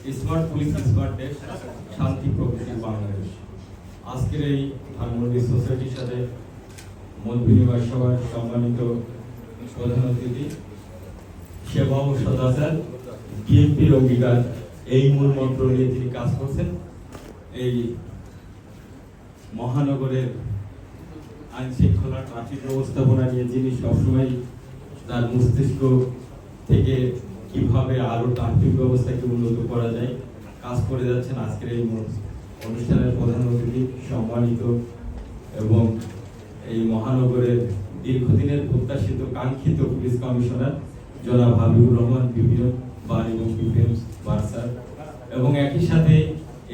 Smart police smart দেশ শান্তি প্রকৃতির বাংলাদেশ। আজকের এই ধানমন্ডি সোসাইটির সাথে মত বিনিময় সভার সম্মানিত প্রধান অতিথি, সেবা ও সদাচার বিএনপির অঙ্গীকার এই মূল মন্ত্র নিয়ে তিনি কাজ করছেন। এই মহানগরের আইন শৃঙ্খলা ট্রাফিক ব্যবস্থাপনা নিয়ে যিনি সবসময় তার মস্তিষ্ক থেকে কীভাবে আরও ট্রাফিক ব্যবস্থাকে উন্নত করা যায়, কাজ করে যাচ্ছেন আজকের এই অনুষ্ঠানের প্রধান অতিথি সম্মানিত এবং এই মহানগরের দীর্ঘদিনের প্রত্যাশিত কাঙ্ক্ষিত পুলিশ কমিশনার জনাব হাবিবুর রহমান, বিভিন্ন বার এবং বিপিএম বার এবং একই সাথে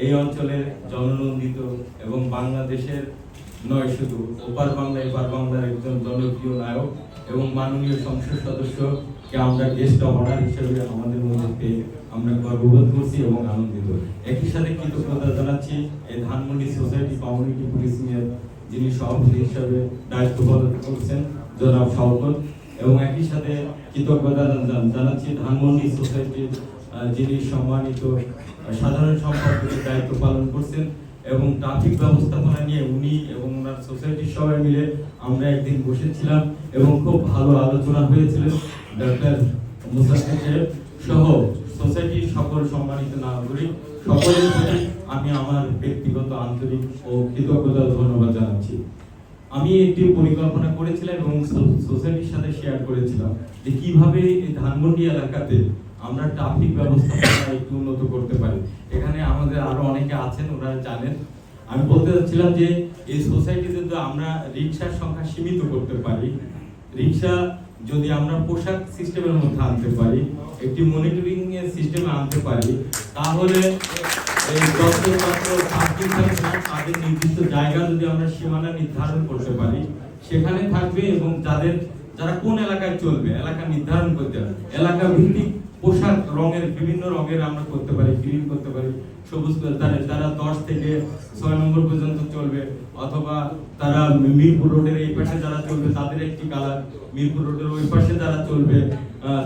এই অঞ্চলের জননন্দিত এবং বাংলাদেশের নয় শুধু, ওপার বাংলা এপার বাংলার একজন জনপ্রিয় নায়ক এবং মাননীয় সংসদ সদস্যকে আমরা গেস্ট অফ অনার হিসেবে আমাদের মধ্যে আমরা গর্ববোধ করছি এবং আনন্দিত। একই সাথে কৃতজ্ঞতা জানাচ্ছি এই ধানমন্ডি সোসাইটি কমিউনিটি পুলিশিং এর যিনি সভাপতি হিসেবে দায়িত্ব পালন করছেন, জনাব শওকত। এবং একই সাথে কৃতজ্ঞতা জান- জানাচ্ছি ধানমন্ডি সোসাইটির যিনি সম্মানিত, সাধারণ সম্পাদকের দায়িত্ব পালন করছেন এবং ট্রাফিক ব্যবস্থাপনা নিয়ে উনি এবং ওনার সোসাইটির সবাই মিলে আমরা একদিন বসেছিলাম এবং খুব ভালো আলোচনা হয়েছিল। ডক্টর মুসাফির সাহেব সহ সোসাইটির সকল সম্মানিত নাগরিক, সকলের প্রতি আমি আমার ব্যক্তিগত আন্তরিক ও কৃতজ্ঞতা ধন্যবাদ জানাচ্ছি। আমি একটি পরিকল্পনা করেছিলাম এবং সোসাইটির সাথে শেয়ার করেছিলাম যে কীভাবে এই ধানমন্ডি এলাকাতে আমরা ট্রাফিক ব্যবস্থাপনা একটু উন্নত করতে পারি। আমাদের আরও অনেকে আছেন ওনারা জানেন। আমি বলতে চাচ্ছিলাম যে, এই সোসাইটিতে তো আমরা রিক্সার সংখ্যা সীমিত করতে পারি। রিক্সা যদি আমরা পোশাক সিস্টেমের মধ্যে আনতে পারি, একটি মনিটরিং এর সিস্টেমে আনতে পারি, তাহলে তাদের নির্দিষ্ট জায়গা যদি আমরা সীমানা নির্ধারণ করতে পারি, সেখানে থাকবে এবং তাদের, যারা কোন এলাকায় চলবে, এলাকা নির্ধারণ করতে হবে। এলাকা ভিত্তিক পোশাক রঙের, বিভিন্ন রঙের আমরা করতে পারি গ্রিন করতে পারি, সবুজ তারা তারা দশ থেকে ছয় নম্বর পর্যন্ত চলবে, অথবা তারা মিরপুর রোডের এই পাশে যারা চলবে, তাদের একটি কালার। মিরপুর রোডের ওই পাশে যারা চলবে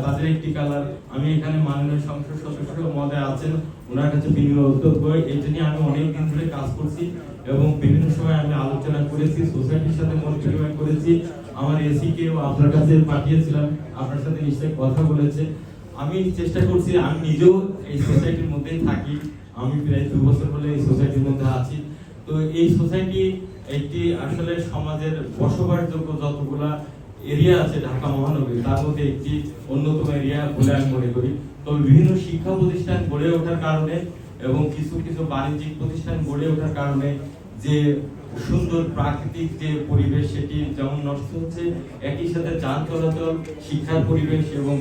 তাদের একটি কালার। আমি এখানে মাননীয় সংসদ সদস্য মহোদয় আছেন, ওনার কাছে বিভিন্ন উদ্যোগ হয় এই জন্য আমি অনেক দিন ধরে কাজ করছি এবং বিভিন্ন সময় আমি আলোচনা করেছি, সোসাইটির সাথে মত বিনিময় করেছি। আমার এসি কেও আপনার কাছে পাঠিয়েছিলাম, আপনার সাথে নিশ্চয়ই কথা বলেছে। আমি চেষ্টা করছি, আমি নিজেও এই সোসাইটির মধ্যেই থাকি। আমি প্রায় দু বছর হলে এই সোসাইটির মধ্যে আছি। তো এই সোসাইটি একটি আসলে সমাজের বসবাসযোগ্য যতগুলা এরিয়া আছে ঢাকা মহানগরী, তার মধ্যে একটি অন্যতম এরিয়া বলে আমি মনে করি। তবে বিভিন্ন শিক্ষা প্রতিষ্ঠান গড়ে ওঠার কারণে এবং কিছু কিছু বাণিজ্যিক প্রতিষ্ঠান গড়ে ওঠার কারণে যে সুন্দর প্রাকৃতিক যে পরিবেশ, সেটি যেমন নষ্ট হচ্ছে, একই সাথে যান চলাচল, শিক্ষার পরিবেশ এবং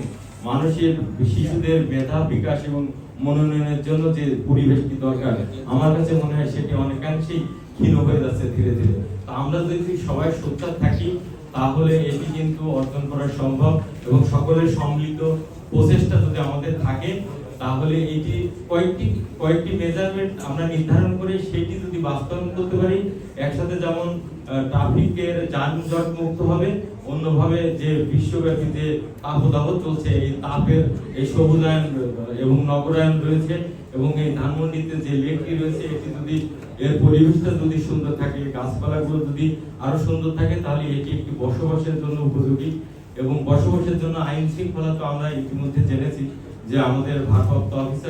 মানুষের শিশুদের মেধা, বিকাশ এবং মনোনয়নের জন্য যে পরিবেশটি দরকার, আমার কাছে মনে হয় সেটি অনেকাংশেই ক্ষীণ হয়ে যাচ্ছে ধীরে ধীরে। তা আমরা যদি সবাই সোচ্চার থাকি, তাহলে এটি কিন্তু অর্জন করা সম্ভব এবং সকলের সম্মিলিত প্রচেষ্টা যদি আমাদের থাকে তাহলে এটি কয়েকটি কয়েকটি মেজারমেন্ট আমরা নির্ধারণ করে সেটি যদি বাস্তবায়ন করতে পারি, একসাথে যেমন ট্রাফিকের যানজট মুক্ত হবে, অন্যভাবে যে বিশ্বব্যাপী যে তাপদাহ চলছে, এই তাপের, এই সবুজায়ন এবং নগরায়ন রয়েছে, এবং এই ধানমন্ডিতে যে লেকটি রয়েছে, এটি যদি, এর পরিবেশটা যদি সুন্দর থাকে, গাছপালাগুলো যদি আরও সুন্দর থাকে, তাহলে এটি একটি বসবাসের জন্য উপযোগী। এবং বসবাসের জন্য আইন শৃঙ্খলা তো আমরা ইতিমধ্যে জেনেছি। যে আমাদের ভারপ্রাপ্ত অফিসার